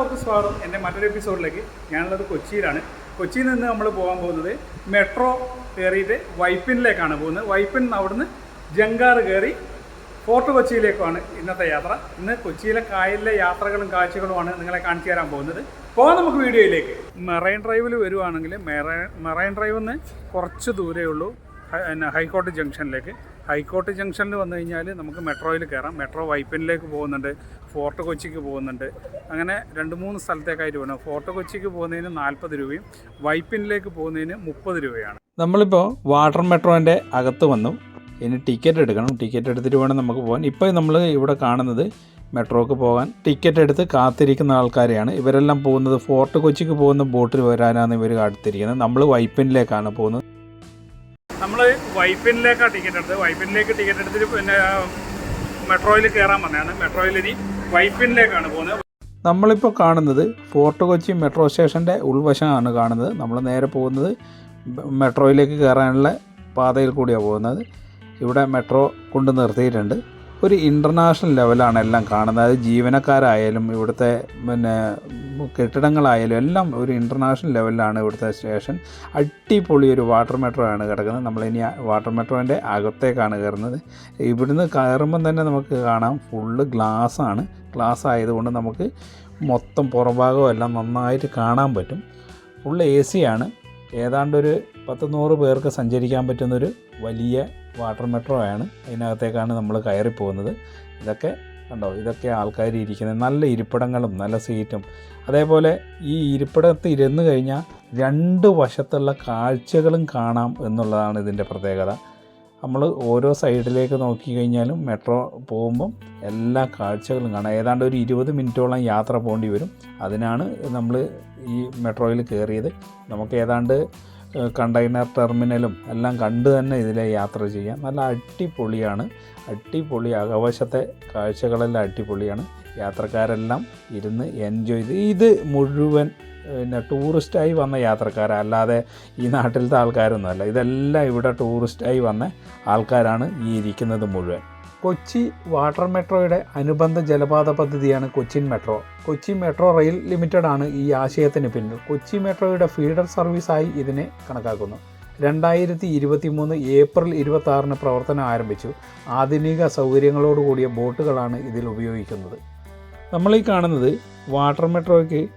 എല്ലാവർക്കും സ്വാഗതം. എന്റെ മറ്റൊരു എപ്പിസോഡിലേക്ക്. ഞാനുള്ളത് കൊച്ചിയിലാണ്. കൊച്ചിയിൽ നിന്ന് നമ്മൾ പോകാൻ പോകുന്നത് മെട്രോ കയറിയിട്ട് വൈപ്പിനിലേക്കാണ് പോകുന്നത്. വൈപ്പിൻ അവിടുന്ന് ജങ്കാർ കയറി ഫോർട്ട് കൊച്ചിയിലേക്കുമാണ് ഇന്നത്തെ യാത്ര. ഇന്ന് കൊച്ചിയിലെ കായലിലെ യാത്രകളും കാഴ്ചകളുമാണ് നിങ്ങളെ കാണിച്ചു തരാൻ പോകുന്നത്. പോകാം നമുക്ക് വീഡിയോയിലേക്ക്. മെറൈൻ ഡ്രൈവിൽ വരുവാണെങ്കിൽ മെറൈൻ മെറൈൻ ഡ്രൈവിൽ നിന്ന് കുറച്ച് ദൂരേ ഉള്ളൂ. പിന്നെ ഹൈക്കോർട്ട് ജംഗ്ഷനിലേക്ക്. ഹൈക്കോർട്ട് ജംഗ്ഷനിൽ വന്നു കഴിഞ്ഞാൽ നമുക്ക് മെട്രോയിൽ കയറാം. മെട്രോ വൈപ്പിനിലേക്ക് പോകുന്നുണ്ട്. ഫോർട്ട് കൊച്ചിക്ക് പോകുന്നുണ്ട്. അങ്ങനെ രണ്ട് മൂന്ന് സ്ഥലത്തേക്കായിട്ട് പോകണം ഫോർട്ട് കൊച്ചിക്ക് പോകുന്നതിന് നാൽപ്പത് രൂപയും വൈപ്പിനിലേക്ക് പോകുന്നതിന് മുപ്പത് രൂപയാണ്. നമ്മളിപ്പോൾ വാട്ടർ മെട്രോന്റെ അകത്ത് വന്നു. ഇനി ടിക്കറ്റ് എടുക്കണം. ടിക്കറ്റ് എടുത്തിട്ട് വേണം നമുക്ക് പോകാൻ. ഇപ്പോൾ നമ്മൾ ഇവിടെ കാണുന്നത് മെട്രോക്ക് പോകാൻ. ടിക്കറ്റ് എടുത്ത് കാത്തിരിക്കുന്ന ആൾക്കാരെയാണ്. ഇവരെല്ലാം പോകുന്നത് ഫോർട്ട് കൊച്ചിക്ക് പോകുന്ന ബോട്ടിൽ വരാനാണ് ഇവർ കാത്തിരിക്കുന്നത്. നമ്മൾ വൈപ്പിനിലേക്കാണ് പോകുന്നത്. നമ്മൾ വൈപ്പിനിലേക്കാണ് ടിക്കറ്റ് എടുത്തത്. വൈപ്പിനിലേക്ക് ടിക്കറ്റ് എടുത്തിട്ട് പിന്നെ മെട്രോയിൽ കയറാൻ വന്നതാണ്. മെട്രോയിൽ ഇനി വൈപ്പിനിലേക്കാണ് പോകുന്നത്. നമ്മളിപ്പോൾ കാണുന്നത് ഫോർട്ട് കൊച്ചി മെട്രോ സ്റ്റേഷന്റെ ഉൾവശമാണ് കാണുന്നത്. നമ്മൾ നേരെ പോകുന്നത് മെട്രോയിലേക്ക് കയറാനുള്ള പാതയിൽ കൂടിയാണ് പോകുന്നത്. ഇവിടെ മെട്രോ കൊണ്ട് നിർത്തിയിട്ടുണ്ട്. ഒരു ഇന്റർനാഷണൽ ലെവലാണ് എല്ലാം കാണുന്നത്. അത് ജീവനക്കാരായാലും ഇവിടുത്തെ പിന്നെ കെട്ടിടങ്ങളായാലും എല്ലാം ഒരു ഇന്റർനാഷണൽ ലെവലിലാണ് ഇവിടുത്തെ സ്റ്റേഷൻ അടിപൊളി ഒരു വാട്ടർ മെട്രോ ആണ് കിടക്കുന്നത്. നമ്മളിനി വാട്ടർ മെട്രോന്റെ അകത്തേക്കാണ് കയറുന്നത്. ഇവിടുന്ന് കയറുമ്പം തന്നെ നമുക്ക് കാണാം ഫുള്ള് ഗ്ലാസ്സാണ് ഗ്ലാസ് ആയതുകൊണ്ട് നമുക്ക് മൊത്തം പുറംഭാഗവും എല്ലാം നന്നായിട്ട് കാണാൻ പറ്റും. ഫുള്ള് എ സിയാണ് ഏതാണ്ട് ഒരു പത്ത് നൂറ് പേർക്ക് സഞ്ചരിക്കാൻ പറ്റുന്നൊരു വലിയ വാട്ടർ മെട്രോ ആണ്. അതിനകത്തേക്കാണ് നമ്മൾ കയറി പോകുന്നത് ഇതൊക്കെ കണ്ടോ? ഇതൊക്കെ ആൾക്കാർ ഇരിക്കുന്നത്. നല്ല ഇരിപ്പിടങ്ങളും നല്ല സീറ്റും. അതേപോലെ ഈ ഇരിപ്പിടത്ത് ഇരുന്ന് കഴിഞ്ഞാൽ രണ്ട് വശത്തുള്ള കാഴ്ചകളും കാണാം എന്നുള്ളതാണ് ഇതിന്റെ പ്രത്യേകത. നമ്മൾ ഓരോ സൈഡിലേക്ക് നോക്കിക്കഴിഞ്ഞാലും മെട്രോ പോകുമ്പം എല്ലാ കാഴ്ചകളും കാണാം. ഏതാണ്ട് ഒരു ഇരുപത് മിനിറ്റോളം യാത്ര പോകേണ്ടി വരും. അതിനാണ് നമ്മൾ ഈ മെട്രോയിൽ കയറിയത്. നമുക്ക് ഏതാണ്ട് കണ്ടെയ്നർ ടെർമിനലും എല്ലാം കണ്ട് തന്നെ ഇതിലെ യാത്ര ചെയ്യാം. നല്ല അടിപൊളിയാണ്. അടിപൊളി അകവശത്തെ കാഴ്ചകളെല്ലാം അടിപൊളിയാണ്. യാത്രക്കാരെല്ലാം ഇരുന്ന് എൻജോയ് ചെയ്ത് ഇത് മുഴുവൻ പിന്നെ ടൂറിസ്റ്റായി വന്ന യാത്രക്കാരല്ലാതെ ഈ നാട്ടിലത്തെ ആൾക്കാരൊന്നുമല്ല ഇതെല്ലാം ഇവിടെ ടൂറിസ്റ്റായി വന്ന ആൾക്കാരാണ് ഈ ഇരിക്കുന്നത് മുഴുവൻ. കൊച്ചി വാട്ടർ മെട്രോയുടെ അനുബന്ധ ജലപാത പദ്ധതിയാണ് Cochin metro. Kochi Metro Rail Limited ആണ് ഈ ആശയത്തിന് പിന്നിൽ. കൊച്ചി മെട്രോയുടെ ഫീഡർ സർവീസായി ഇതിനെ കണക്കാക്കുന്നു. രണ്ടായിരത്തി ഇരുപത്തി മൂന്ന് ഏപ്രിൽ ഇരുപത്തി ആറിന് പ്രവർത്തനം ആരംഭിച്ചു. ആധുനിക സൗകര്യങ്ങളോടുകൂടിയ ബോട്ടുകളാണ് ഇതിൽ ഉപയോഗിക്കുന്നത്. നമ്മൾ ഈ കാണുന്നത് വാട്ടർ മെട്രോയ്ക്ക്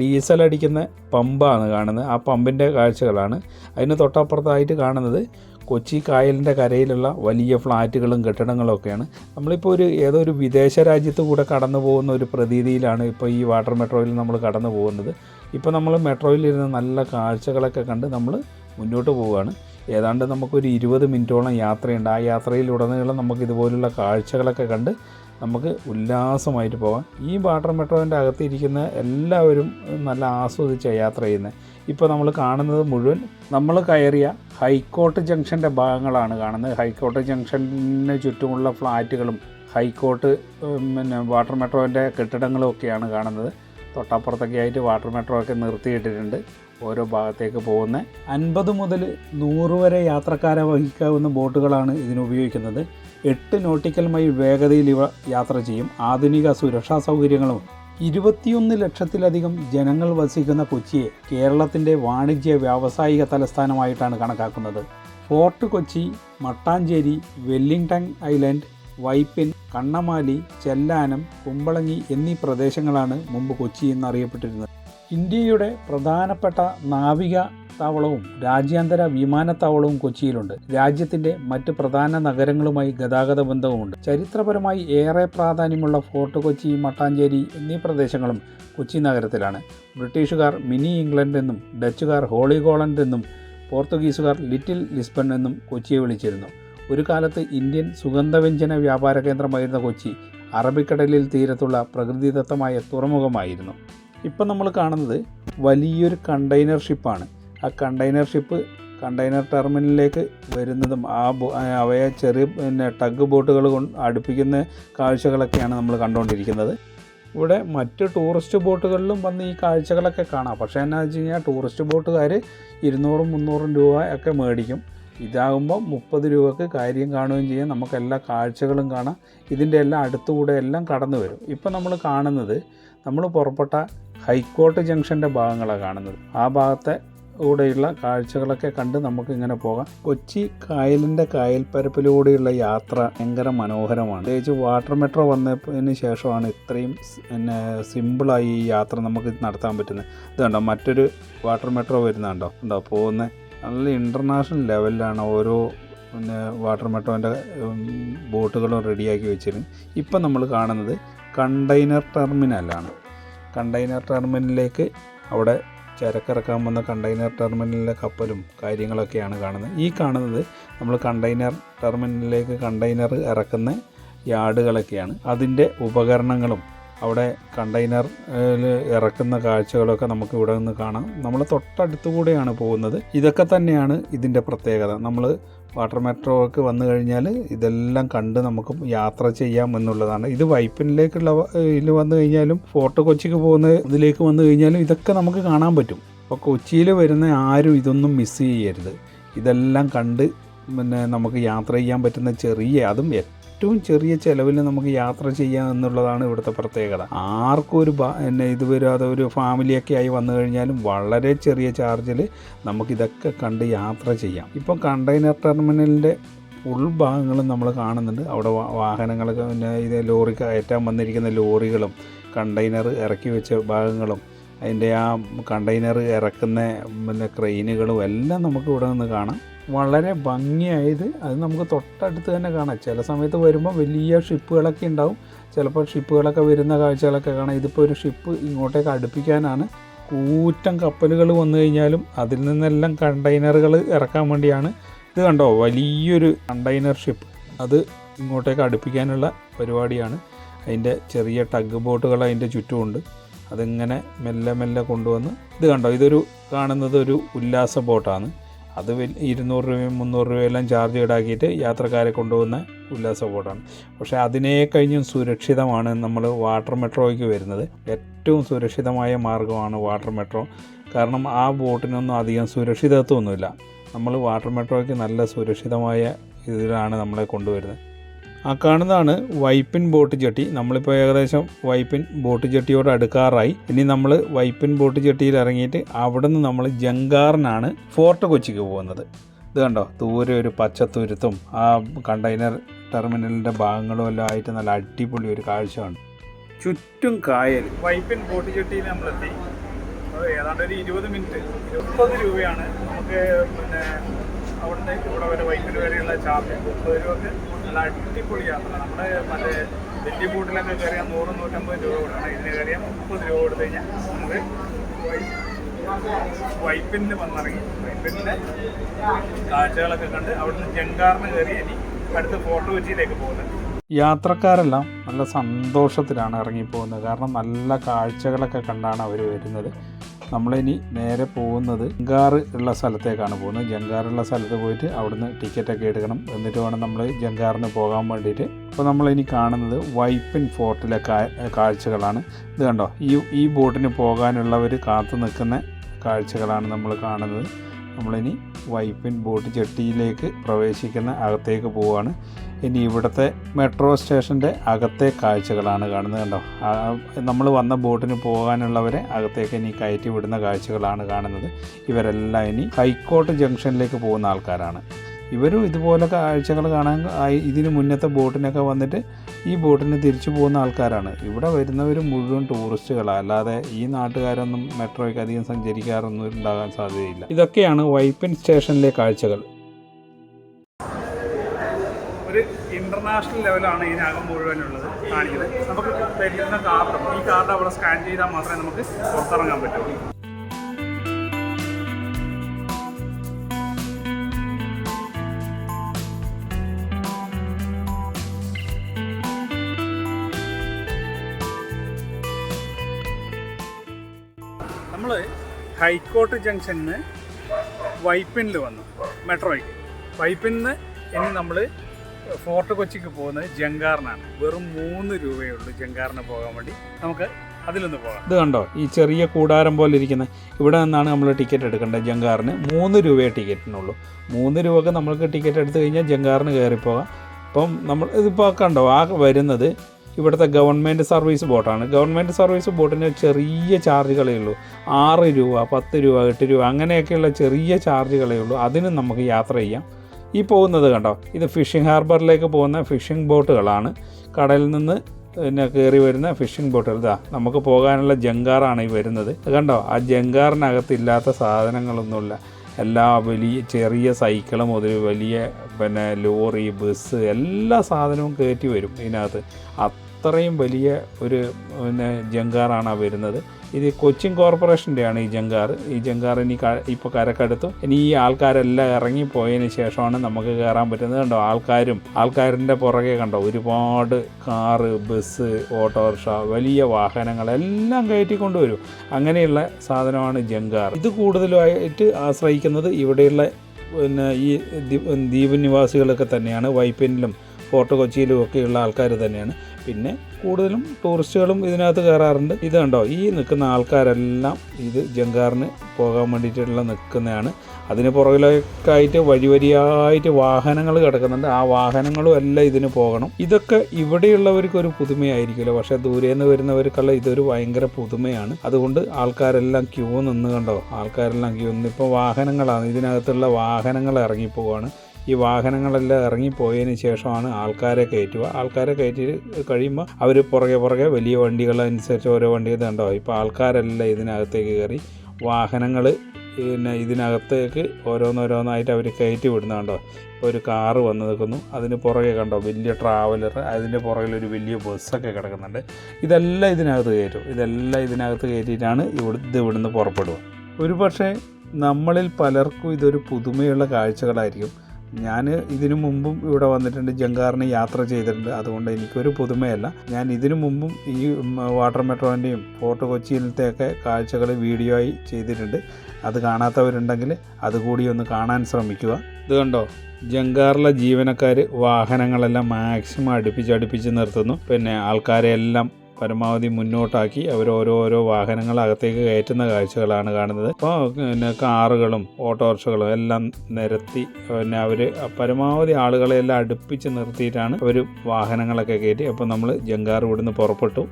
ഡീസൽ അടിക്കുന്ന പമ്പാണ് കാണുന്നത്. ആ പമ്പിന്റെ കാഴ്ചകളാണ്. അതിന് തൊട്ടപ്പുറത്തായിട്ട് കാണുന്നത് കൊച്ചി കായലിന്റെ കരയിലുള്ള വലിയ ഫ്ലാറ്റുകളും കെട്ടിടങ്ങളും ഒക്കെയാണ്. നമ്മളിപ്പോൾ ഒരു ഏതോ ഒരു വിദേശ രാജ്യത്ത് കൂടെ കടന്നു പോകുന്ന ഒരു പ്രതീതിയിലാണ് ഇപ്പോൾ ഈ വാട്ടർ മെട്രോയിൽ നമ്മൾ കടന്നു പോകുന്നത്. ഇപ്പോൾ നമ്മൾ മെട്രോയിലിരുന്ന് നല്ല കാഴ്ചകളൊക്കെ കണ്ട് നമ്മൾ മുന്നോട്ട് പോവുകയാണ്. ഏതാണ്ട് നമുക്കൊരു ഇരുപത് മിനിറ്റോളം യാത്രയുണ്ട്. ആ യാത്രയിലുടനീളം നമുക്ക് ഇതുപോലുള്ള കാഴ്ചകളൊക്കെ കണ്ട് നമുക്ക് ഉല്ലാസമായിട്ട് പോകാം ഈ വാട്ടർ മെട്രോന്റെ അകത്തിരിക്കുന്ന എല്ലാവരും നല്ല ആസ്വദിച്ച യാത്ര ചെയ്യുന്നത് ഇപ്പോൾ നമ്മൾ കാണുന്നത് മുഴുവൻ നമ്മൾ കയറിയ ഹൈക്കോർട്ട് ജംഗ്ഷന്റെ ഭാഗങ്ങളാണ് കാണുന്നത്. ഹൈക്കോർട്ട് ജംഗ്ഷന് ചുറ്റുമുള്ള ഫ്ലാറ്റുകളും ഹൈക്കോർട്ട് പിന്നെ വാട്ടർ മെട്രോന്റെ കെട്ടിടങ്ങളും ഒക്കെയാണ് കാണുന്നത്. തൊട്ടപ്പുറത്തൊക്കെ ആയിട്ട് വാട്ടർ മെട്രോ ഒക്കെ നിർത്തിയിട്ടിട്ടുണ്ട്. ഓരോ ഭാഗത്തേക്ക് പോകുന്ന. അൻപത് മുതൽ നൂറ് വരെ യാത്രക്കാരെ വഹിക്കാവുന്ന ബോട്ടുകളാണ് ഇതിന് ഉപയോഗിക്കുന്നത്. എട്ട് നോട്ടിക്കൽ മൈൽ വേഗതയിൽ ഇവ യാത്ര ചെയ്യും. ആധുനിക സുരക്ഷാ സൗകര്യങ്ങളും. ഇരുപത്തിയൊന്ന് ലക്ഷത്തിലധികം ജനങ്ങൾ വസിക്കുന്ന കൊച്ചിയെ കേരളത്തിന്റെ വാണിജ്യ വ്യാവസായിക തലസ്ഥാനമായിട്ടാണ് കണക്കാക്കുന്നത്. Fort Kochi Mattancherry Wellington Island Vypin Kannamaly Chellanam Kumbalangi എന്നീ പ്രദേശങ്ങളാണ് മുമ്പ് കൊച്ചി എന്നറിയപ്പെട്ടിരുന്നത്. ഇന്ത്യയുടെ പ്രധാനപ്പെട്ട നാവിക താവളവും രാജ്യാന്തര വിമാനത്താവളവും കൊച്ചിയിലുണ്ട്. രാജ്യത്തിന്റെ മറ്റ് പ്രധാന നഗരങ്ങളുമായി ഗതാഗത ബന്ധവുമുണ്ട്. ചരിത്രപരമായി ഏറെ പ്രാധാന്യമുള്ള ഫോർട്ട് കൊച്ചി മട്ടാഞ്ചേരി എന്നീ പ്രദേശങ്ങളും കൊച്ചി നഗരത്തിലാണ്. ബ്രിട്ടീഷുകാർ മിനി ഇംഗ്ലണ്ട് എന്നും ഡച്ചുകാർ ഹോളി ഗോളണ്ട് എന്നും പോർത്തുഗീസുകാർ ലിറ്റിൽ ലിസ്ബൺ എന്നും കൊച്ചിയെ വിളിച്ചിരുന്നു. ഒരു കാലത്ത് ഇന്ത്യൻ സുഗന്ധവ്യഞ്ജന വ്യാപാര കേന്ദ്രമായിരുന്ന കൊച്ചി അറബിക്കടലിൽ തീരത്തുള്ള പ്രകൃതിദത്തമായ തുറമുഖമായിരുന്നു. ഇപ്പം നമ്മൾ കാണുന്നത് വലിയൊരു കണ്ടെയ്നർ ഷിപ്പാണ് ആ കണ്ടെയ്നർ ഷിപ്പ് കണ്ടെയ്നർ ടെർമിനലിലേക്ക് വരുന്നതും ആ അവയെ ചെറിയ പിന്നെ ടഗ് ബോട്ടുകൾ കൊണ്ട് അടുപ്പിക്കുന്ന കാഴ്ചകളൊക്കെയാണ് നമ്മൾ കണ്ടുകൊണ്ടിരിക്കുന്നത്. ഇവിടെ മറ്റ് ടൂറിസ്റ്റ് ബോട്ടുകളിലും വന്ന് ഈ കാഴ്ചകളൊക്കെ കാണാം. പക്ഷേ എന്നാ വെച്ച് കഴിഞ്ഞാൽ ടൂറിസ്റ്റ് ബോട്ടുകാർ ഇരുന്നൂറും മുന്നൂറും രൂപ ഒക്കെ മേടിക്കും. ഇതാകുമ്പോൾ മുപ്പത് രൂപക്ക് കാര്യം കാണുകയും ചെയ്യാം. നമുക്ക് എല്ലാ കാഴ്ചകളും കാണാം. ഇതിന്റെ എല്ലാം അടുത്തുകൂടെ എല്ലാം കടന്നു വരും. ഇപ്പം നമ്മൾ കാണുന്നത് നമ്മൾ പുറപ്പെട്ട ഹൈക്കോർട്ട് ജംഗ്ഷന്റെ ഭാഗങ്ങളാണ് കാണുന്നത്. ആ ഭാഗത്തെ കൂടെയുള്ള കാഴ്ചകളൊക്കെ കണ്ട് നമുക്ക് ഇങ്ങനെ പോകാം. കൊച്ചി കായലിന്റെ കായൽപ്പരപ്പിലൂടെയുള്ള യാത്ര ഭയങ്കര മനോഹരമാണ്. പ്രത്യേകിച്ച് വാട്ടർ മെട്രോ വന്നതിന് ശേഷമാണ് ഇത്രയും പിന്നെ സിമ്പിളായി ഈ യാത്ര നമുക്ക് നടത്താൻ പറ്റുന്നത്. ഇത് കണ്ടോ? മറ്റൊരു വാട്ടർ മെട്രോ വരുന്നുണ്ടോ? ഉണ്ടോ പോകുന്നത് നല്ല ഇന്റർനാഷണൽ ലെവലിലാണ് ഓരോ പിന്നെ വാട്ടർ മെട്രോന്റെ ബോട്ടുകളും റെഡിയാക്കി വെച്ചിരുന്നു ഇപ്പം നമ്മൾ കാണുന്നത് കണ്ടെയ്നർ ടെർമിനലാണ്. കണ്ടെയ്നർ ടെർമിനലിലേക്ക് അവിടെ ചരക്കിറക്കാൻ വന്ന കണ്ടെയ്നർ ടെർമിനലിലെ കപ്പലും കാര്യങ്ങളൊക്കെയാണ് കാണുന്നത്. ഈ കാണുന്നത് നമ്മൾ കണ്ടെയ്നർ ടെർമിനലിലേക്ക് കണ്ടെയ്നർ ഇറക്കുന്ന യാർഡുകളൊക്കെയാണ്. അതിന്റെ ഉപകരണങ്ങളും അവിടെ കണ്ടെയ്നർ ഇറക്കുന്ന കാഴ്ചകളൊക്കെ നമുക്ക് ഇവിടെ നിന്ന് കാണാം. നമ്മൾ തൊട്ടടുത്തു കൂടെയാണ് പോകുന്നത്. ഇതൊക്കെ തന്നെയാണ് ഇതിന്റെ പ്രത്യേകത. നമ്മൾ വാട്ടർ മെട്രോക്ക് വന്നു കഴിഞ്ഞാൽ ഇതെല്ലാം കണ്ട് നമുക്ക് യാത്ര ചെയ്യാം എന്നുള്ളതാണ്. ഇത് വൈപ്പിനിലേക്കുള്ള ഇതിൽ വന്നു കഴിഞ്ഞാലും ഫോർട്ട് കൊച്ചിക്ക് പോകുന്ന ഇതിലേക്ക് വന്നു കഴിഞ്ഞാലും ഇതൊക്കെ നമുക്ക് കാണാൻ പറ്റും. അപ്പോൾ കൊച്ചിയിൽ വരുന്ന ആരും ഇതൊന്നും മിസ് ചെയ്യരുത്. ഇതെല്ലാം കണ്ട് പിന്നെ നമുക്ക് യാത്ര ചെയ്യാൻ പറ്റുന്ന ചെറിയ അതും ഏറ്റവും ചെറിയ ചിലവിൽ നമുക്ക് യാത്ര ചെയ്യാം എന്നുള്ളതാണ് ഇവിടുത്തെ പ്രത്യേകത. ആർക്കും ഒരു പിന്നെ ഇത് വരാതെ ഒരു ഫാമിലിയൊക്കെ ആയി വന്നു കഴിഞ്ഞാലും വളരെ ചെറിയ ചാർജിൽ നമുക്കിതൊക്കെ കണ്ട് യാത്ര ചെയ്യാം. ഇപ്പം കണ്ടെയ്നർ ടെർമിനലിന്റെ ഉൾഭാഗങ്ങളും നമ്മൾ കാണുന്നുണ്ട്. അവിടെ വാഹനങ്ങളൊക്കെ പിന്നെ ഇത് ലോറി കയറ്റാൻ വന്നിരിക്കുന്ന ലോറികളും കണ്ടെയ്നർ ഇറക്കി വെച്ച ഭാഗങ്ങളും അതിന്റെ ആ കണ്ടെയ്നർ ഇറക്കുന്ന പിന്നെ ക്രെയിനുകളും എല്ലാം നമുക്ക് ഇവിടെ നിന്ന് കാണാം. വളരെ ഭംഗിയായത് അത് നമുക്ക് തൊട്ടടുത്ത് തന്നെ കാണാം. ചില സമയത്ത് വരുമ്പോൾ വലിയ ഷിപ്പുകളൊക്കെ ഉണ്ടാവും. ചിലപ്പോൾ ഷിപ്പുകളൊക്കെ വരുന്ന കാഴ്ചകളൊക്കെ കാണാം. ഇതിപ്പോൾ ഒരു ഷിപ്പ് ഇങ്ങോട്ടേക്ക് അടുപ്പിക്കാനാണ്. കൂറ്റം കപ്പലുകൾ വന്നു കഴിഞ്ഞാലും അതിൽ നിന്നെല്ലാം കണ്ടെയ്നറുകൾ ഇറക്കാൻ വേണ്ടിയാണ്. ഇത് കണ്ടോ? വലിയൊരു കണ്ടെയ്നർ ഷിപ്പ്. അത് ഇങ്ങോട്ടേക്ക് അടുപ്പിക്കാനുള്ള പരിപാടിയാണ്. അതിന്റെ ചെറിയ ടഗ് ബോട്ടുകൾ അതിന്റെ ചുറ്റുമുണ്ട്. അതിങ്ങനെ മെല്ലെ മെല്ലെ കൊണ്ടുവന്ന് ഇത് കണ്ടോ? ഇതൊരു കാണുന്നത് ഒരു ഉല്ലാസ ബോട്ടാണ്. അത് ഇരുന്നൂറ് രൂപയും മുന്നൂറ് രൂപയെല്ലാം ചാർജ് ഈടാക്കിയിട്ട് യാത്രക്കാരെ കൊണ്ടുപോകുന്ന ഉല്ലാസ ബോട്ടാണ് പക്ഷേ അതിനെ കഴിഞ്ഞും സുരക്ഷിതമാണ് നമ്മൾ വാട്ടർ മെട്രോയ്ക്ക് വരുന്നത്. ഏറ്റവും സുരക്ഷിതമായ മാർഗമാണ് വാട്ടർ മെട്രോ കാരണം ആ ബോട്ടിനൊന്നും അധികം സുരക്ഷിതത്വമൊന്നുമില്ല. നമ്മൾ വാട്ടർ മെട്രോയ്ക്ക് നല്ല സുരക്ഷിതമായ ഇതിലാണ് നമ്മളെ കൊണ്ടുവരുന്നത്. ആ കാണുന്നതാണ് വൈപ്പിൻ ബോട്ട് ചട്ടി നമ്മളിപ്പോൾ ഏകദേശം വൈപ്പിൻ ബോട്ട് ചട്ടിയോട് അടുക്കാറായി. ഇനി നമ്മൾ വൈപ്പിൻ ബോട്ട് ചട്ടിയിൽ ഇറങ്ങിയിട്ട് അവിടെ നിന്ന് നമ്മൾ ജങ്കാറിനാണ് ഫോർട്ട് കൊച്ചിക്ക് പോകുന്നത്. ഇത് കണ്ടോ? ദൂരെ ഒരു പച്ചത്തുരുത്തും ആ കണ്ടെയ്നർ ടെർമിനലിന്റെ ഭാഗങ്ങളും എല്ലാം ആയിട്ട് നല്ല അടിപൊളി ഒരു കാഴ്ചയാണ്. ചുറ്റും കായൽ. വൈപ്പിൻ ബോട്ട് ചട്ടിയിൽ നമ്മളെത്തി. ഏതാണ്ട് ഒരു ഇരുപത് മിനിറ്റ്. മുപ്പത് രൂപയാണ്. നമുക്ക് പിന്നെ അവിടുത്തെ ഇവിടെ വരെ വൈപ്പിന് വരെയുള്ള ചാർജ്. മുപ്പത് രൂപക്ക് നല്ല അടിപൊളി യാത്ര നമ്മുടെ മറ്റേ വലിയ ബോട്ടിലൊക്കെ കയറിയാൽ നൂറ് നൂറ്റമ്പത് രൂപ കൊടുക്കണം. ഇതിന് കയറിയാൽ മുപ്പത് രൂപ കൊടുത്തു കഴിഞ്ഞാൽ നമുക്ക് വൈപ്പിന് വന്നിറങ്ങി. വൈപ്പിന്റെ കാഴ്ചകളൊക്കെ കണ്ട് അവിടുന്ന് ജങ്കാറിന് കയറി ഇനി അടുത്ത് ഫോർട്ട് കൊച്ചിയിലേക്ക് പോകുന്നത്. യാത്രക്കാരെല്ലാം നല്ല സന്തോഷത്തിലാണ് ഇറങ്ങിപ്പോകുന്നത്. കാരണം നല്ല കാഴ്ചകളൊക്കെ കണ്ടാണ് അവർ വരുന്നത്. നമ്മളിനി നേരെ പോകുന്നത് ജങ്കാറ് ഉള്ള സ്ഥലത്തേക്കാണ് പോകുന്നത്. ജങ്കാറുള്ള സ്ഥലത്ത് പോയിട്ട് അവിടുന്ന് ടിക്കറ്റൊക്കെ എടുക്കണം. എന്നിട്ട് വേണം നമ്മൾ ജങ്കാറിന് പോകാൻ വേണ്ടിയിട്ട്. അപ്പോൾ നമ്മളിനി കാണുന്നത് വൈപ്പിൻ ഫോർട്ടിലെ കാഴ്ചകളാണ്. ഇത് കണ്ടോ? ഈ ഈ ബോട്ടിന് പോകാനുള്ളവർ കാത്തു നിൽക്കുന്ന കാഴ്ചകളാണ് നമ്മൾ കാണുന്നത്. നമ്മളിനി വൈപ്പിൻ ബോട്ട് ജെട്ടിയിലേക്ക് പ്രവേശിക്കുന്ന അകത്തേക്ക് പോവുകയാണ് ഇനി ഇവിടുത്തെ മെട്രോ സ്റ്റേഷന്റെ അകത്തെ കാഴ്ചകളാണ് കാണുന്നത് കണ്ടോ? നമ്മൾ വന്ന ബോട്ടിന് പോകാനുള്ളവരെ അകത്തേക്ക് ഇനി കയറ്റി വിടുന്ന കാഴ്ചകളാണ് കാണുന്നത്. ഇവരെല്ലാം ഇനി ഹൈക്കോട്ട് ജംഗ്ഷനിലേക്ക് പോകുന്ന ആൾക്കാരാണ്. ഇവരും ഇതുപോലെ കാഴ്ചകൾ കാണാൻ ഇതിന് മുന്നത്തെ ബോട്ടിനൊക്കെ വന്നിട്ട് ഈ ബോട്ടിന് തിരിച്ചു പോകുന്ന ആൾക്കാരാണ്. ഇവിടെ വരുന്നവർ മുഴുവൻ ടൂറിസ്റ്റുകളാണ് അല്ലാതെ ഈ നാട്ടുകാരൊന്നും മെട്രോയ്ക്ക് അധികം സഞ്ചരിക്കാറൊന്നും ഉണ്ടാകാൻ സാധ്യതയില്ല. ഇതൊക്കെയാണ് വൈപ്പിൻ സ്റ്റേഷനിലെ കാഴ്ചകൾ. ഒരു ഇന്റർനാഷണൽ ലെവലാണ് ഇതിനകം മുഴുവനുള്ളത് കാണിക്കുന്നത്. നമുക്ക് തരുന്ന കാർഡ് ഈ കാർഡ് അവിടെ സ്കാൻ ചെയ്താൽ മാത്രമേ നമുക്ക് പുറത്തിറങ്ങാൻ പറ്റുള്ളൂ ഹൈക്കോർട്ട് ജംഗ്ഷനിൽ നിന്ന് വൈപ്പിനിൽ വന്നു. മെട്രോയ്ക്ക് വൈപ്പിൽ നിന്ന് ഇനി നമ്മൾ ഫോർട്ട് കൊച്ചിക്ക് പോകുന്നത് ജങ്കാറിനാണ്. വെറും മൂന്ന് രൂപയേ ഉള്ളൂ ജങ്കാറിന് പോകാൻ വേണ്ടി. നമുക്ക് അതിലൊന്ന് പോകാം. ഇത് കണ്ടോ? ഈ ചെറിയ കൂടാരം പോലെ ഇരിക്കുന്ന ഇവിടെ നിന്നാണ് നമ്മൾ ടിക്കറ്റ് എടുക്കേണ്ടത് ജങ്കാറിന്. മൂന്ന് രൂപയെ ടിക്കറ്റിനുള്ളൂ. മൂന്ന് രൂപക്ക് നമ്മൾക്ക് ടിക്കറ്റ് എടുത്തു കഴിഞ്ഞാൽ ജങ്കാറിന് കയറിപ്പോകാം. അപ്പം നമ്മൾ ഇതിപ്പോൾ കണ്ടോ? ആ വരുന്നത് ഇവിടുത്തെ ഗവൺമെന്റ് സർവീസ് ബോട്ടാണ് ഗവൺമെന്റ് സർവീസ് ബോട്ടിന് ചെറിയ ചാർജുകളേ ഉള്ളൂ. ആറ് രൂപ പത്ത് രൂപ എട്ട് രൂപ അങ്ങനെയൊക്കെയുള്ള ചെറിയ ചാർജുകളേ ഉള്ളൂ. അതിനും നമുക്ക് യാത്ര ചെയ്യാം. ഈ പോകുന്നത് കണ്ടോ? ഇത് ഫിഷിംഗ് ഹാർബറിലേക്ക് പോകുന്ന ഫിഷിംഗ് ബോട്ടുകളാണ് കടലിൽ നിന്ന് പിന്നെ കയറി വരുന്ന ഫിഷിംഗ് ബോട്ടുകൾ ഇതാ നമുക്ക് പോകാനുള്ള ജങ്കാറാണ് ഈ വരുന്നത്. കണ്ടോ? ആ ജങ്കാറിനകത്ത് ഇല്ലാത്ത സാധനങ്ങളൊന്നുമില്ല. എല്ലാ വലിയ ചെറിയ സൈക്കിൾ മുതൽ വലിയ പിന്നെ ലോറി ബസ് എല്ലാ സാധനവും കയറ്റി വരും ഇതിനകത്ത്. അത്രയും വലിയ ഒരു പിന്നെ ജങ്കാറാണ് വരുന്നത്. ഇത് കൊച്ചിൻ കോർപ്പറേഷന്റെയാണ് ഈ ജങ്കാർ. ഈ ജങ്കാർ ഇനി ഇപ്പോൾ കരക്കടുത്തു. ഇനി ഈ ആൾക്കാരെല്ലാം ഇറങ്ങി ഇറങ്ങിപ്പോയതിന് ശേഷമാണ് നമുക്ക് കയറാൻ പറ്റുന്നത്. കണ്ടോ ആൾക്കാരും ആൾക്കാരിന്റെ പുറകെ കണ്ടോ ഒരുപാട് കാറ് ബസ് ഓട്ടോറിക്ഷ വലിയ വാഹനങ്ങളെല്ലാം കയറ്റിക്കൊണ്ടുവരും. അങ്ങനെയുള്ള സാധനമാണ് ജങ്കാർ. ഇത് കൂടുതലായിട്ട് ആശ്രയിക്കുന്നത് ഇവിടെയുള്ള പിന്നെ ഈ ദ്വീപ് നിവാസികളൊക്കെ തന്നെയാണ്. വൈപ്പിനിലും ഫോർട്ട് കൊച്ചിയിലും ഒക്കെയുള്ള ആൾക്കാർ തന്നെയാണ്. പിന്നെ കൂടുതലും ടൂറിസ്റ്റുകളും ഇതിനകത്ത് കയറാറുണ്ട്. ഇത് കണ്ടോ? ഈ നിൽക്കുന്ന ആൾക്കാരെല്ലാം ഇത് ജങ്കാറിന് പോകാൻ വേണ്ടിയിട്ടുള്ള നിൽക്കുന്നതാണ്. അതിന് പുറകിലൊക്കെ ആയിട്ട് വഴി വരിയായിട്ട് വാഹനങ്ങൾ കിടക്കുന്നുണ്ട്. ആ വാഹനങ്ങളും എല്ലാം ഇതിന് പോകണം. ഇതൊക്കെ ഇവിടെയുള്ളവർക്ക് ഒരു പുതുമയായിരിക്കുമല്ലോ. പക്ഷേ ദൂരെ നിന്ന് വരുന്നവർക്കുള്ള ഇതൊരു ഭയങ്കര പുതുമയാണ്. അതുകൊണ്ട് ആൾക്കാരെല്ലാം ക്യൂ നിന്ന് കണ്ടോ? ആൾക്കാരെല്ലാം ക്യൂ. നിന്ന് ഇപ്പോൾ വാഹനങ്ങളാണ്. ഇതിനകത്തുള്ള വാഹനങ്ങൾ ഇറങ്ങിപ്പോവാണ്. ഈ വാഹനങ്ങളെല്ലാം ഇറങ്ങിപ്പോയതിന് ശേഷമാണ് ആൾക്കാരെ കയറ്റുക. ആൾക്കാരെ കയറ്റി കഴിയുമ്പോൾ അവർ പുറകെ പുറകെ വലിയ വണ്ടികളനുസരിച്ച് ഓരോ വണ്ടി കണ്ടോ ഇപ്പോൾ ആൾക്കാരെല്ലാം ഇതിനകത്തേക്ക് കയറി വാഹനങ്ങൾ പിന്നെ ഇതിനകത്തേക്ക് ഓരോന്നോരോന്നായിട്ട് അവർ കയറ്റി വിടുന്നുണ്ടോ ഇപ്പോൾ ഒരു കാറ് വന്ന് നിൽക്കുന്നു. അതിന് പുറകെ കണ്ടോ? വലിയ ട്രാവലർ അതിന്റെ പുറകിൽ ഒരു വലിയ ബസ്സൊക്കെ കിടക്കുന്നുണ്ട്. ഇതെല്ലാം ഇതിനകത്ത് കയറ്റും. ഇതെല്ലാം ഇതിനകത്ത് കയറ്റിയിട്ടാണ് ഇവിടെ ഇത് ഇവിടുന്ന് പുറപ്പെടുക. ഒരു പക്ഷേ നമ്മളിൽ പലർക്കും ഇതൊരു പുതുമയുള്ള കാഴ്ചകളായിരിക്കും. ഞാൻ ഇതിനു മുമ്പും ഇവിടെ വന്നിട്ടുണ്ട് ജങ്കാറിന് യാത്ര ചെയ്തിട്ടുണ്ട്. അതുകൊണ്ട് എനിക്കൊരു പുതുമയല്ല. ഞാൻ ഇതിനു മുമ്പും ഈ വാട്ടർ മെട്രോന്റെയും ഫോർട്ട് കൊച്ചിയിലത്തെയൊക്കെ കാഴ്ചകൾ വീഡിയോ ആയി ചെയ്തിട്ടുണ്ട്. അത് കാണാത്തവരുണ്ടെങ്കിൽ അതുകൂടി ഒന്ന് കാണാൻ ശ്രമിക്കുക. ഇത് കണ്ടോ? ജങ്കാറിലെ ജീവനക്കാർ വാഹനങ്ങളെല്ലാം മാക്സിമം അടുപ്പിച്ച് അടുപ്പിച്ച് നിർത്തുന്നു. പിന്നെ ആൾക്കാരെ എല്ലാം പരമാവധി മുന്നോട്ടാക്കി അവർ ഓരോരോ വാഹനങ്ങൾ അകത്തേക്ക് കയറ്റുന്ന കാഴ്ചകളാണ് കാണുന്നത്. അപ്പോൾ പിന്നെ കാറുകളും ഓട്ടോറിക്ഷകളും എല്ലാം നിരത്തി പിന്നെ അവർ പരമാവധി ആളുകളെ എല്ലാം അടുപ്പിച്ച് നിർത്തിയിട്ടാണ് അവർ വാഹനങ്ങളൊക്കെ കയറ്റി. അപ്പോൾ നമ്മൾ ജങ്കാർ ഇവിടുന്ന് പുറപ്പെട്ടു.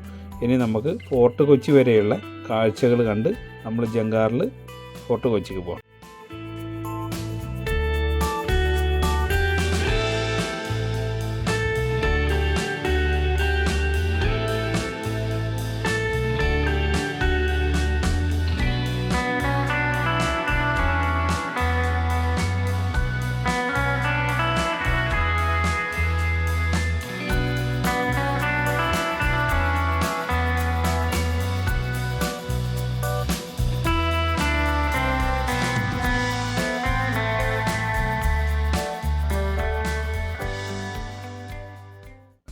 ഇനി നമുക്ക് ഫോർട്ട് കൊച്ചി വരെയുള്ള കാഴ്ചകൾ കണ്ട് നമ്മൾ ജങ്കാറിൽ ഫോർട്ട് കൊച്ചിക്ക് പോകാം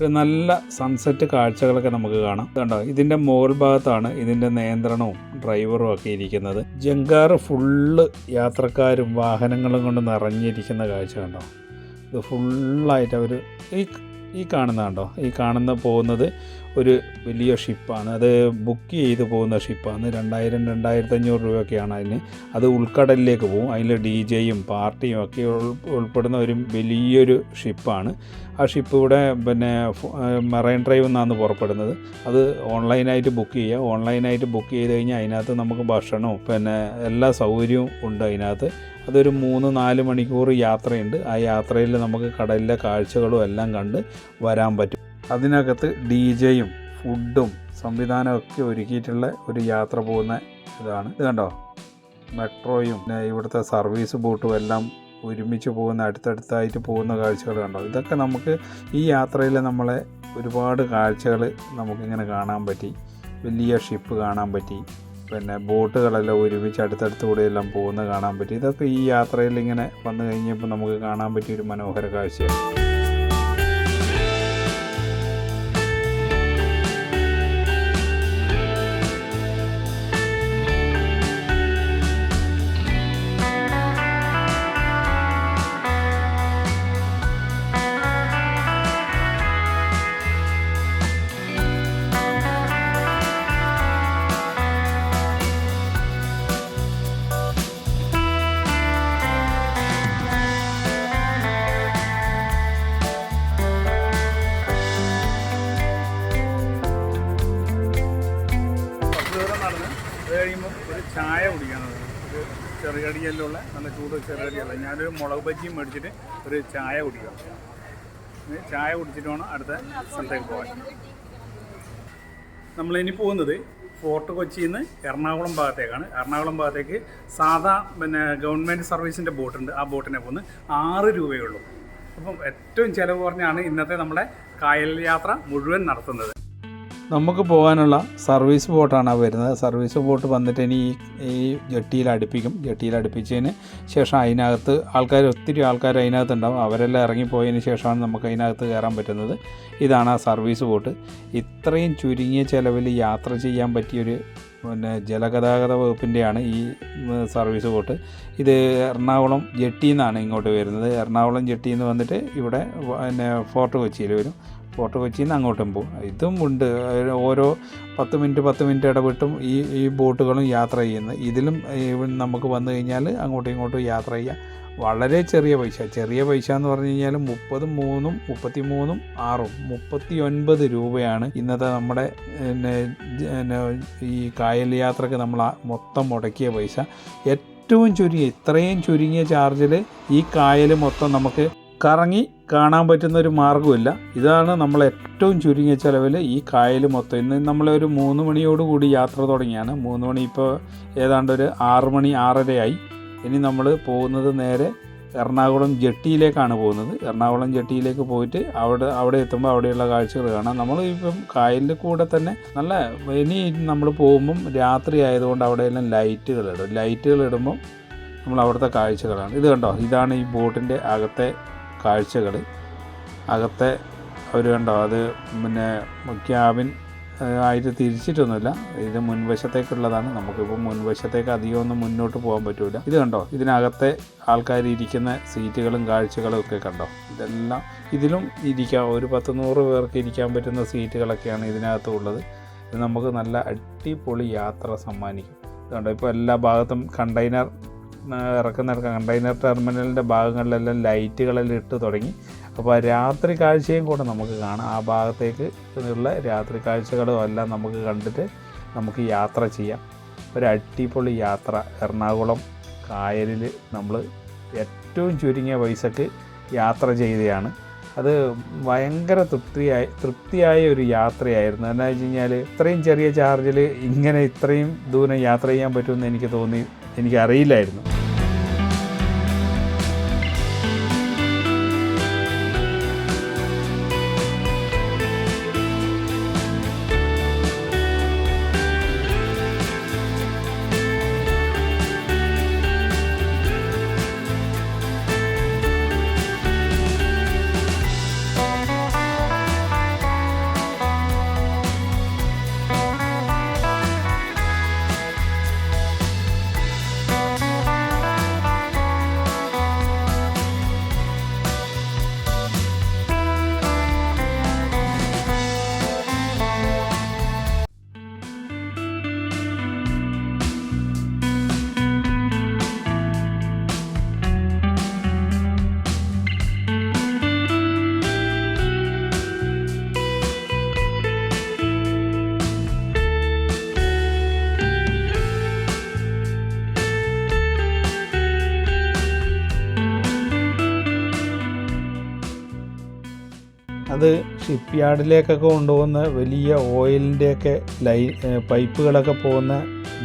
നല്ല സൺസെറ്റ് കാഴ്ചകളൊക്കെ നമുക്ക് കാണാം. കണ്ടോ? ഇതിന്റെ മുകൾ ഭാഗത്താണ് ഇതിന്റെ നിയന്ത്രണവും ഡ്രൈവറും ഒക്കെ ഇരിക്കുന്നത്. ജങ്കാർ ഫുള്ള് യാത്രക്കാരും വാഹനങ്ങളും കൊണ്ട് നിറഞ്ഞിരിക്കുന്ന കാഴ്ച കണ്ടോ? ഇത് ഫുള്ളായിട്ട് അവർ ഈ ഈ കാണുന്ന കണ്ടോ? ഈ കാണുന്ന പോകുന്നത് ഒരു വലിയ ഷിപ്പാണ്. അത് ബുക്ക് ചെയ്ത് പോകുന്ന ഷിപ്പാണ്. രണ്ടായിരം രണ്ടായിരത്തി അഞ്ഞൂറ് രൂപയൊക്കെയാണ് അതിന്. അത് ഉൾക്കടലിലേക്ക് പോകും. അതിൽ ഡി ജെയും പാർട്ടിയും ഒക്കെ ഉൾ- ഉൾപ്പെടുന്ന ഒരു വലിയൊരു ഷിപ്പാണ്. ആ ഷിപ്പ് ഇവിടെ പിന്നെ മറൈൻ ഡ്രൈവ് നിന്നാണ് പുറപ്പെടുന്നത്. അത് ഓൺലൈനായിട്ട് ബുക്ക് ചെയ്യുക. ഓൺലൈനായിട്ട് ബുക്ക് ചെയ്ത് കഴിഞ്ഞാൽ അതിനകത്ത് നമുക്ക് ഭക്ഷണവും പിന്നെ എല്ലാ സൗകര്യവും ഉണ്ട് അതിനകത്ത്. അതൊരു മൂന്ന് നാല് മണിക്കൂർ യാത്രയുണ്ട്. ആ യാത്രയിൽ നമുക്ക് കടലിലെ കാഴ്ചകളും എല്ലാം കണ്ട് വരാൻ പറ്റും. അതിനകത്ത് ഡി ജെയും ഫുഡും സംവിധാനമൊക്കെ ഒരുക്കിയിട്ടുള്ള ഒരു യാത്ര പോകുന്ന ഇതാണ്. ഇത് കണ്ടോ? മെട്രോയും പിന്നെ ഇവിടുത്തെ സർവീസ് ബോട്ടും എല്ലാം ഒരുമിച്ച് പോകുന്ന അടുത്തടുത്തായിട്ട് പോകുന്ന കാഴ്ചകൾ കണ്ടോ? ഇതൊക്കെ നമുക്ക് ഈ യാത്രയിൽ നമ്മളെ ഒരുപാട് കാഴ്ചകൾ നമുക്കിങ്ങനെ കാണാൻ പറ്റി. വലിയ ഷിപ്പ് കാണാൻ പറ്റി. പിന്നെ ബോട്ടുകളെല്ലാം ഒരുമിച്ച് അടുത്തടുത്തൂടെ എല്ലാം പോകുന്നത് കാണാൻ പറ്റി. ഇതൊക്കെ ഈ യാത്രയിൽ ഇങ്ങനെ വന്നു കഴിഞ്ഞപ്പോൾ നമുക്ക് കാണാൻ പറ്റിയ ഒരു മനോഹര കാഴ്ചയാണ്. ചെറുകടിയെല്ലാം നല്ല ചൂട് ചെറുകടിയല്ല. ഞാനൊരു മുളക് ബജിയും മേടിച്ചിട്ട് ഒരു ചായ കുടിക്കാം. ഇനി ചായ കുടിച്ചിട്ട് വേണം അടുത്ത സ്ഥലത്തേക്ക് പോകാൻ. നമ്മളിനി പോകുന്നത് ഫോർട്ട് കൊച്ചിയിൽ നിന്ന് എറണാകുളം ഭാഗത്തേക്കാണ്. എറണാകുളം ഭാഗത്തേക്ക് സാധാ പിന്നെ ഗവൺമെന്റ് സർവീസിന്റെ ബോട്ടുണ്ട്. ആ ബോട്ടിനെ പോകുന്നത് ആറ് രൂപയുള്ളൂ അപ്പം ഏറ്റവും ചിലവ് കുറഞ്ഞാണ് ഇന്നത്തെ നമ്മുടെ കായൽ യാത്ര മുഴുവൻ നടത്തുന്നത്. നമുക്ക് പോകാനുള്ള സർവീസ് ബോട്ടാണ് വരുന്നത്. സർവീസ് ബോട്ട് വന്നിട്ട് ഇനി ഈ ജട്ടിയിൽ അടുപ്പിക്കും. ജട്ടിയിൽ അടുപ്പിച്ചതിന് ശേഷം അതിനകത്ത് ആൾക്കാർ ഒത്തിരി ആൾക്കാർ അതിനകത്ത് ഉണ്ടാവും. അവരെല്ലാം ഇറങ്ങിപ്പോയതിന് ശേഷമാണ് നമുക്ക് അതിനകത്ത് കയറാൻ പറ്റുന്നത്. ഇതാണ് ആ സർവീസ് ബോട്ട്. ഇത്രയും ചുരുങ്ങിയ ചിലവിൽ യാത്ര ചെയ്യാൻ പറ്റിയൊരു പിന്നെ ജലഗതാഗത വകുപ്പിന്റെയാണ് ഈ സർവീസ് ബോട്ട്. ഇത് എറണാകുളം ജെട്ടിയിൽ നിന്നാണ് ഇങ്ങോട്ട് വരുന്നത്. എറണാകുളം ജെട്ടിയിൽ നിന്ന് വന്നിട്ട് ഇവിടെ പിന്നെ ഫോർട്ട് കൊച്ചിയിൽ വരും. ഫോർട്ട് കൊച്ചിയിൽ നിന്ന് അങ്ങോട്ടും പോകും ഇതും ഉണ്ട്. ഓരോ പത്ത് മിനിറ്റ് പത്ത് മിനിറ്റ് ഇടവിട്ടും ഈ ഈ ബോട്ടുകളും യാത്ര ചെയ്യുന്നത് ഇതിലും നമുക്ക് വന്നു കഴിഞ്ഞാൽ അങ്ങോട്ടും ഇങ്ങോട്ടും യാത്ര ചെയ്യാം. വളരെ ചെറിയ പൈസ. ചെറിയ പൈസ എന്ന് പറഞ്ഞു കഴിഞ്ഞാൽ മുപ്പതും മൂന്നും മുപ്പത്തി മൂന്നും ആറും മുപ്പത്തി ഒൻപത് രൂപയാണ് ഇന്നത്തെ നമ്മുടെ ഈ കായൽ യാത്രയ്ക്ക് നമ്മൾ മൊത്തം മുടക്കിയ പൈസ. ഏറ്റവും ചുരുങ്ങിയ ഇത്രയും ചുരുങ്ങിയ ചാർജിൽ ഈ കായൽ മൊത്തം നമുക്ക് കറങ്ങി കാണാൻ പറ്റുന്ന ഒരു മാർഗമില്ല ഇതാണ് നമ്മൾ ഏറ്റവും ചുരുങ്ങിയ ചിലവിൽ ഈ കായൽ മൊത്തം. ഇന്ന് നമ്മളൊരു മൂന്ന് മണിയോടുകൂടി യാത്ര തുടങ്ങിയാണ്. മൂന്ന് മണി ഇപ്പോൾ ഏതാണ്ട് ഒരു ആറ് മണി ആറരയായി. ഇനി നമ്മൾ പോകുന്നത് നേരെ എറണാകുളം ജെട്ടിയിലേക്കാണ് പോകുന്നത്. എറണാകുളം ജെട്ടിയിലേക്ക് പോയിട്ട് അവിടെ അവിടെ എത്തുമ്പോൾ അവിടെയുള്ള കാഴ്ചകൾ കാണാം. നമ്മൾ ഇപ്പം കായലിന്റെ കൂടെ തന്നെ നല്ല ഇനി നമ്മൾ പോകുമ്പം രാത്രി ആയതുകൊണ്ട് അവിടെയെല്ലാം ലൈറ്റുകൾ ഇടും. ലൈറ്റുകൾ ഇടുമ്പം നമ്മൾ അവിടുത്തെ കാഴ്ചകളാണ്. ഇത് കണ്ടോ? ഇതാണ് ഈ ബോട്ടിന്റെ അകത്തെ കാഴ്ചകൾ. അകത്തെ അവർ കണ്ടോ? അത് പിന്നെ ക്യാബിൻ ആയിട്ട് തിരിച്ചിട്ടൊന്നുമില്ല. ഇത് മുൻവശത്തേക്കുള്ളതാണ്. നമുക്കിപ്പോൾ മുൻവശത്തേക്ക് അധികം ഒന്നും മുന്നോട്ട് പോകാൻ പറ്റില്ല ഇത് കണ്ടോ? ഇതിനകത്തെ ആൾക്കാർ ഇരിക്കുന്ന സീറ്റുകളും കാഴ്ചകളും ഒക്കെ കണ്ടോ? ഇതെല്ലാം ഇതിലും ഇരിക്കാം. ഒരു പത്ത് നൂറ് പേർക്ക് ഇരിക്കാൻ പറ്റുന്ന സീറ്റുകളൊക്കെയാണ് ഇതിനകത്ത് ഉള്ളത്. ഇത് നമുക്ക് നല്ല അടിപൊളി യാത്ര സമ്മാനിക്കും. ഇതുകൊണ്ട് ഇപ്പോൾ എല്ലാ ഭാഗത്തും കണ്ടെയ്നർ ഇറക്കുന്ന കണ്ടെയ്നർ ടെർമിനലിന്റെ ഭാഗങ്ങളിലെല്ലാം ലൈറ്റുകളെല്ലാം ഇട്ട് തുടങ്ങി. അപ്പോൾ രാത്രി കാഴ്ചയും കൂടെ നമുക്ക് കാണാം. ആ ഭാഗത്തേക്ക് ഉള്ള രാത്രി കാഴ്ചകളും എല്ലാം നമുക്ക് കണ്ടിട്ട് നമുക്ക് യാത്ര ചെയ്യാം. ഒരു അടിപൊളി യാത്ര. എറണാകുളം കായലിൽ നമ്മൾ ഏറ്റവും ചുരുങ്ങിയ പൈസക്ക് യാത്ര ചെയ്തതാണ് അത് ഭയങ്കര തൃപ്തിയായി തൃപ്തിയായ ഒരു യാത്രയായിരുന്നു. എന്താ വെച്ച് കഴിഞ്ഞാൽ ഇത്രയും ചെറിയ ചാർജിൽ ഇങ്ങനെ ഇത്രയും ദൂരം യാത്ര ചെയ്യാൻ പറ്റുമെന്ന് എനിക്ക് തോന്നി എനിക്കറിയില്ലായിരുന്നു. ഷിപ്പ് യാർഡിലേക്കൊക്കെ കൊണ്ടുപോകുന്ന വലിയ ഓയിലിന്റെയൊക്കെ ലൈ പൈപ്പുകളൊക്കെ പോകുന്ന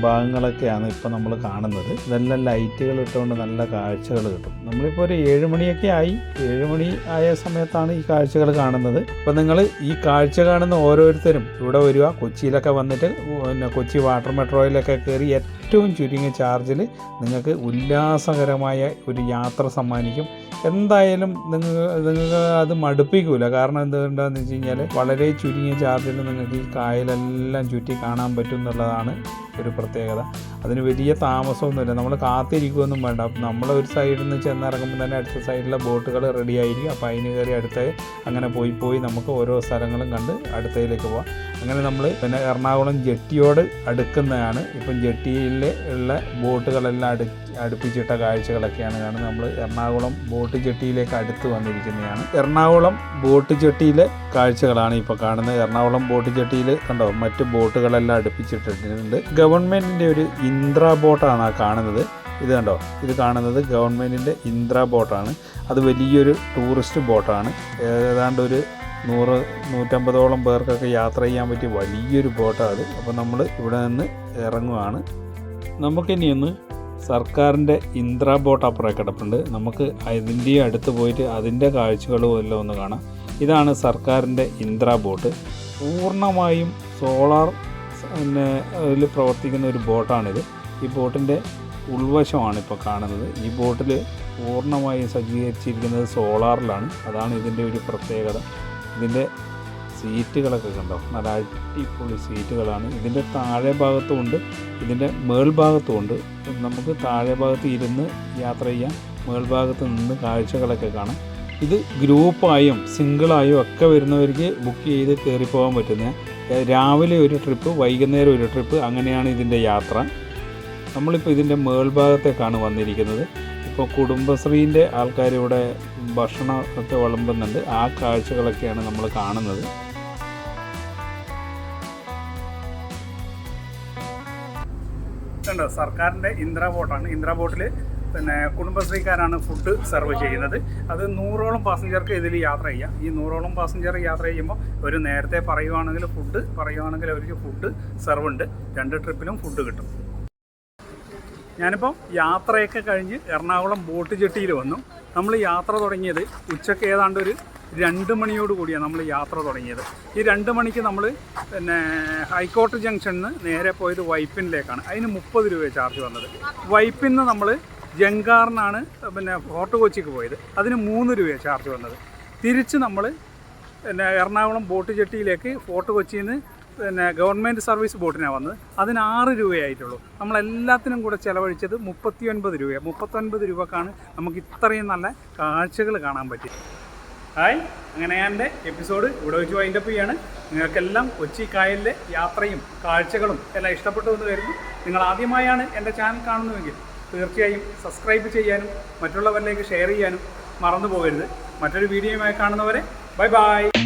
ഭാഗങ്ങളൊക്കെയാണ് ഇപ്പോൾ നമ്മൾ കാണുന്നത്. ഇതെല്ലാം ലൈറ്റുകൾ ഇട്ടുകൊണ്ട് നല്ല കാഴ്ചകൾ കിട്ടും. നമ്മളിപ്പോൾ ഒരു ഏഴ് മണിയൊക്കെ ആയി. ഏഴ് മണി ആയ സമയത്താണ് ഈ കാഴ്ചകൾ കാണുന്നത്. അപ്പോൾ നിങ്ങൾ ഈ കാഴ്ച കാണുന്ന ഓരോരുത്തരും ഇവിടെ വരിക. കൊച്ചിയിലൊക്കെ വന്നിട്ട് പിന്നെ കൊച്ചി വാട്ടർ മെട്രോയിലൊക്കെ കയറി ഏറ്റവും ചുരുങ്ങിയ ചാർജിൽ നിങ്ങൾക്ക് ഉല്ലാസകരമായ ഒരു യാത്ര സമ്മാനിക്കും. എന്തായാലും നിങ്ങൾ നിങ്ങൾക്ക് അത് മടുപ്പിക്കൂല. കാരണം എന്തുകൊണ്ടാന്ന് വെച്ച് കഴിഞ്ഞാൽ വളരെ ചുരുങ്ങിയ ചാർജിൽ നിങ്ങൾക്ക് ഈ കായലെല്ലാം ചുറ്റി കാണാൻ പറ്റും എന്നുള്ളതാണ് ഒരു പ്രത്യേകത. അതിന് വലിയ താമസമൊന്നുമില്ല. നമ്മൾ കാത്തിരിക്കുകയൊന്നും വേണ്ട. നമ്മൾ ഒരു സൈഡിൽ നിന്ന് ചെന്നിറങ്ങുമ്പോൾ തന്നെ അടുത്ത സൈഡിലെ ബോട്ടുകൾ റെഡി ആയിരിക്കും. അപ്പോൾ അതിന് കയറി അടുത്ത അങ്ങനെ പോയി പോയി നമുക്ക് ഓരോ സ്ഥലങ്ങളും കണ്ട് അടുത്തയിലേക്ക് പോവാം. അങ്ങനെ നമ്മൾ പിന്നെ എറണാകുളം ജെട്ടിയോട് അടുക്കുന്നതാണ്. ഇപ്പം ജെട്ടിയിൽ ഉള്ള ബോട്ടുകളെല്ലാം അടു അടുപ്പിച്ചിട്ട കാഴ്ചകളൊക്കെയാണ് കാരണം നമ്മൾ എറണാകുളം ബോട്ട് ബോട്ട് ജെട്ടിയിലേക്ക് അടുത്ത് വന്നിരിക്കുന്നതാണ്. എറണാകുളം ബോട്ട് ജെട്ടിയിലെ കാഴ്ചകളാണ് ഇപ്പോൾ കാണുന്നത്. എറണാകുളം ബോട്ട് ജെട്ടിയിൽ കണ്ടോ മറ്റ് ബോട്ടുകളെല്ലാം അടുപ്പിച്ചിട്ടിട്ടുണ്ട്. ഗവൺമെന്റിന്റെ ഒരു ഇന്ദ്ര ബോട്ടാണ് ആ കാണുന്നത്. ഇത് കണ്ടോ ഇത് കാണുന്നത് ഗവൺമെന്റിന്റെ ഇന്ദ്ര ബോട്ടാണ്. അത് വലിയൊരു ടൂറിസ്റ്റ് ബോട്ടാണ്. ഏതാണ്ട് ഒരു നൂറ് നൂറ്റമ്പതോളം പേർക്കൊക്കെ യാത്ര ചെയ്യാൻ പറ്റിയ വലിയൊരു ബോട്ടാണ് അത്. അപ്പോൾ നമ്മൾ ഇവിടെ നിന്ന് നമുക്കിനി ഒന്ന് സർക്കാരിന്റെ ഇന്ദ്ര ബോട്ട് അപ്പുറം കിടപ്പുണ്ട്. നമുക്ക് അതിന്റെ അടുത്ത് പോയിട്ട് അതിന്റെ കാഴ്ചകളും എല്ലാം ഒന്ന് കാണാം. ഇതാണ് സർക്കാരിന്റെ ഇന്ദ്ര ബോട്ട്. പൂർണമായും സോളാർ പിന്നെ അതിൽ പ്രവർത്തിക്കുന്ന ഒരു ബോട്ടാണിത്. ഈ ബോട്ടിന്റെ ഉൾവശമാണ് ഇപ്പോൾ കാണുന്നത്. ഈ ബോട്ടിൽ പൂർണമായും സജ്ജീകരിച്ചിരിക്കുന്നത് സോളാറിലാണ്. അതാണ് ഇതിന്റെ ഒരു പ്രത്യേകത. ഇതിന്റെ സീറ്റുകളൊക്കെ കണ്ടോ? നല്ല അടിപൊളി സീറ്റുകളാണ്. ഇതിന്റെ താഴെ ഭാഗത്തും ഉണ്ട് ഇതിന്റെ മേൾഭാഗത്തും ഉണ്ട്. നമുക്ക് താഴെ ഭാഗത്ത് ഇരുന്ന് യാത്ര ചെയ്യാം. മേൾഭാഗത്ത് നിന്ന് കാഴ്ചകളൊക്കെ കാണാം. ഇത് ഗ്രൂപ്പായും സിംഗിളായും ഒക്കെ വരുന്നവർക്ക് ബുക്ക് ചെയ്ത് കയറി പോകാൻ പറ്റുന്ന രാവിലെ ഒരു ട്രിപ്പ് വൈകുന്നേരം ഒരു ട്രിപ്പ് അങ്ങനെയാണ് ഇതിന്റെ യാത്ര. നമ്മളിപ്പോൾ ഇതിന്റെ മേൾഭാഗത്തേക്കാണ് വന്നിരിക്കുന്നത്. ഇപ്പോൾ കുടുംബശ്രീന്റെ ആൾക്കാരിവിടെ ഭക്ഷണമൊക്കെ വിളമ്പുന്നുണ്ട്. ആ കാഴ്ചകളൊക്കെയാണ് നമ്മൾ കാണുന്നത്. ഇതുണ്ട് സർക്കാരിന്റെ ഇന്ദ്ര ബോട്ടാണ്. ഇന്ദ്ര ബോട്ടിൽ പിന്നെ കുടുംബശ്രീക്കാരാണ് ഫുഡ് സെർവ് ചെയ്യുന്നത്. അത് നൂറോളം പാസഞ്ചർക്ക് ഇതിൽ യാത്ര ചെയ്യാം. ഈ നൂറോളം പാസഞ്ചർ യാത്ര ചെയ്യുമ്പോൾ ഒരു നേരത്തെ പറയുവാണെങ്കിൽ ഫുഡ് പറയുവാണെങ്കിൽ അവർക്ക് ഫുഡ് സെർവ് ഉണ്ട്. രണ്ട് ട്രിപ്പിലും ഫുഡ് കിട്ടും. ഞാനിപ്പോൾ യാത്രയൊക്കെ കഴിഞ്ഞ് എറണാകുളം ബോട്ട് ജെട്ടിയിൽ വന്നു. നമ്മൾ യാത്ര തുടങ്ങിയത് ഉച്ചയ്ക്ക് ഏതാണ്ട് ഒരു രണ്ട് മണിയോട് കൂടിയാണ് നമ്മൾ യാത്ര തുടങ്ങിയത്. ഈ രണ്ട് മണിക്ക് നമ്മൾ പിന്നെ ഹൈക്കോട്ട് ജംഗ്ഷനിൽ നിന്ന് നേരെ പോയത് വൈപ്പിനിലേക്കാണ്. അതിന് മുപ്പത് രൂപ ചാർജ് വന്നത്. വൈപ്പിൽ നിന്ന് നമ്മൾ ജങ്കാറിനാണ് പിന്നെ ഫോർട്ട് കൊച്ചിക്ക് പോയത്. അതിന് മൂന്ന് രൂപ ചാർജ് വന്നത്. തിരിച്ച് നമ്മൾ പിന്നെ എറണാകുളം ബോട്ട് ജെട്ടിയിലേക്ക് ഫോർട്ട് കൊച്ചിയിൽ നിന്ന് പിന്നെ ഗവൺമെന്റ് സർവീസ് ബോട്ടിനാണ് വന്നത്. അതിന് ആറ് രൂപയായിട്ടുള്ളൂ. നമ്മളെല്ലാത്തിനും കൂടെ ചിലവഴിച്ചത് മുപ്പത്തി ഒൻപത് രൂപയാണ് മുപ്പത്തൊൻപത് രൂപക്കാണ് നമുക്ക് ഇത്രയും നല്ല കാഴ്ചകൾ കാണാൻ പറ്റി ഹായ് അങ്ങനെ ഞാൻ എന്റെ എപ്പിസോഡ് ഇവിടെ വെച്ച് വൈൻഡപ്പ് ചെയ്യാണ്. നിങ്ങൾക്കെല്ലാം കൊച്ചി കായലിലെ യാത്രയും കാഴ്ചകളും എല്ലാം ഇഷ്ടപ്പെട്ടു എന്ന് കരുതുന്നു. നിങ്ങൾ ആദ്യമായാണ് എന്റെ ചാനൽ കാണുന്നുവെങ്കിൽ തീർച്ചയായും സബ്സ്ക്രൈബ് ചെയ്യാനും മറ്റുള്ളവരിലേക്ക് ഷെയർ ചെയ്യാനും മറന്നു പോകരുത് മറ്റൊരു വീഡിയോയുമായി കാണുന്നവരെ ബൈ ബൈ